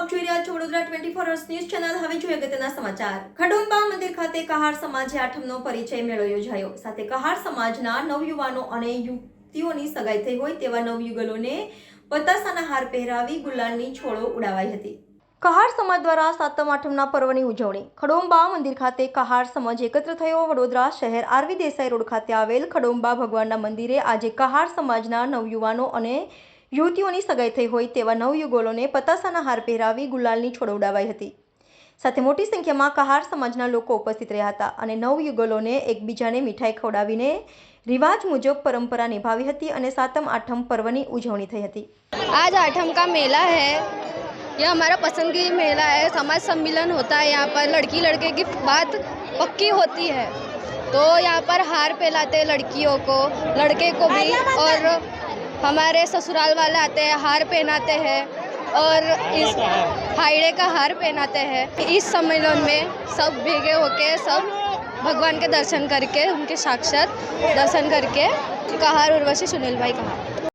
આપ જોઈ રહ્યા છો Vadodara twenty four hours news channel હવે જોઈએ અગત્યના સમાચાર ખડોંબા મંદિર ખાતે કહાર સમાજે આઠમનો પરિચય મેળો યોજાયો સાથે કહાર સમાજના નવયુવાનો અને યુવતીઓની સગાઈ થઈ હોય તેવા નવયુગલોને પતાસાના હાર પહેરાવી ગુલાલની છોડો ઉડાવાઈ હતી કહાર સમાજ દ્વારા સાતમ આઠમના પર્વની ઉજવણી ખડોંબા મંદિર ખાતે કહાર સમાજ એકત્ર થયો વડોદરા શહેર આરવી દેસાઈ રોડ ખાતે આવેલ ખડોંબા ભગવાનના મંદિરે આજે કહાર સમાજના નવયુવાનો અને યુતિઓને સગાઈ થઈ હોય તેવા નવ યુગલોને પતસાના હાર પહેરાવી ગુલાલની છોડવડાવી હતી સાથે મોટી સંખ્યામાં કહાર સમાજના લોકો ઉપસ્થિત રહ્યા હતા અને નવ યુગલોને એકબીજાને મીઠાઈ ખવડાવીને રિવાજ મુજોક પરંપરા નિભાવી હતી અને સાતમ આઠમ પર્વની ઉજવણી થઈ હતી આજ આઠમ કા મેળા છે યે ہمارا પસંદગી મેળા છે સમાજ સંમેલન ہوتا ہے यहां पर लड़की लड़के की बात पक्की होती है तो यहां पर हार પહેલાતે लड़कियों को लड़के को भी और हमारे ससुराल वाले आते हैं हार पहनाते हैं और इस हाइडे का हार पहनाते हैं इस सम्मेलन में सब भेगे होके सब भगवान के दर्शन करके उनके साक्षात दर्शन करके कहा उर्वशी सुनील भाई कहा